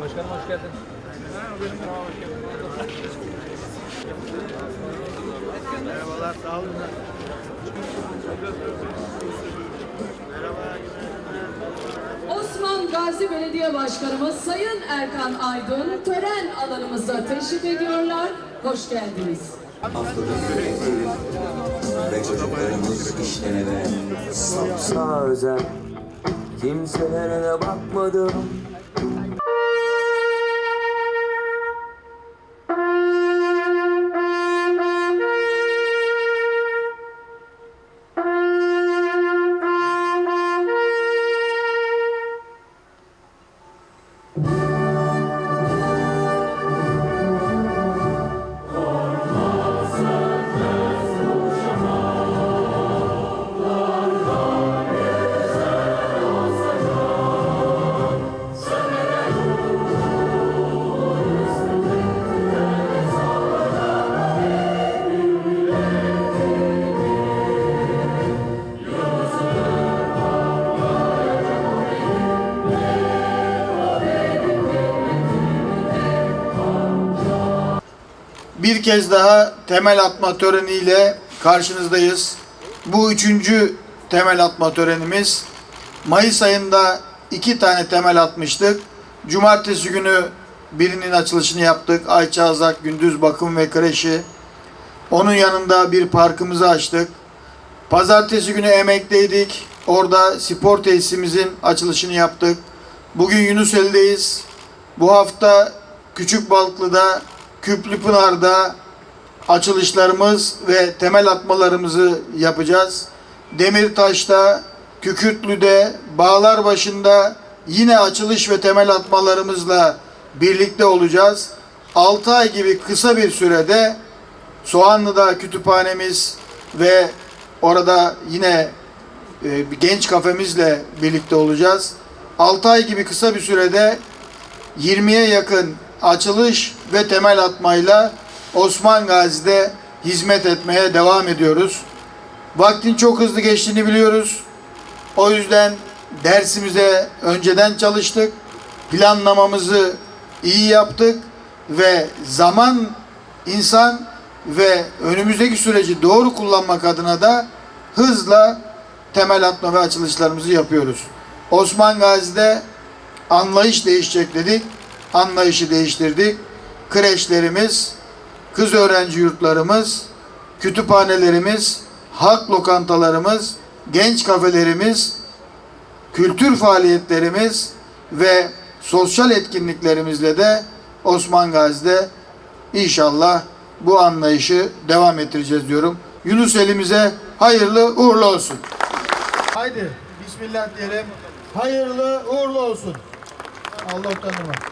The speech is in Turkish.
Başkanım hoş geldin. Merhabalar, sağ olun. Osman Gazi Belediye Başkanımız Sayın Erkan Aydın tören alanımıza teşrif ediyorlar. Hoş geldiniz. Görevdeyim ve çocuklarımız işten eve sapsa özel Kimselere de bakmadım Bir kez daha temel atma töreniyle karşınızdayız. Bu üçüncü temel atma törenimiz. Mayıs ayında iki tane temel atmıştık. Cumartesi günü birinin açılışını yaptık. Ayça Azak Gündüz Bakım ve Kreşi. Onun yanında bir parkımızı açtık. Pazartesi günü emekteydik. Orada spor tesisimizin açılışını yaptık. Bugün Yunuseli'deyiz. Bu hafta Küçük Balıklı'da, Küplüpınar'da açılışlarımız ve temel atmalarımızı yapacağız. Demirtaş'ta, Kükürtlü'de, Bağlarbaşı'nda yine açılış ve temel atmalarımızla birlikte olacağız. 6 ay gibi kısa bir sürede Soğanlı'da kütüphanemiz ve orada yine e, genç kafemizle birlikte olacağız. 6 ay gibi kısa bir sürede 20'ye yakın açılış ve temel atmayla Osman Gazi'de hizmet etmeye devam ediyoruz. Vaktin çok hızlı geçtiğini biliyoruz. O yüzden dersimize önceden çalıştık. Planlamamızı iyi yaptık ve zaman insan ve önümüzdeki süreci doğru kullanmak adına da hızla temel atma ve açılışlarımızı yapıyoruz. Osman Gazi'de anlayış değişecek dedik. Anlayışı değiştirdik. Kreşlerimiz, kız öğrenci yurtlarımız, kütüphanelerimiz, halk lokantalarımız, genç kafelerimiz, kültür faaliyetlerimiz ve sosyal etkinliklerimizle de Osman Gazi'de inşallah bu anlayışı devam ettireceğiz diyorum. Yunus elimize hayırlı uğurlu olsun. Haydi Bismillah diyelim. Hayırlı uğurlu olsun. Allah tanıma.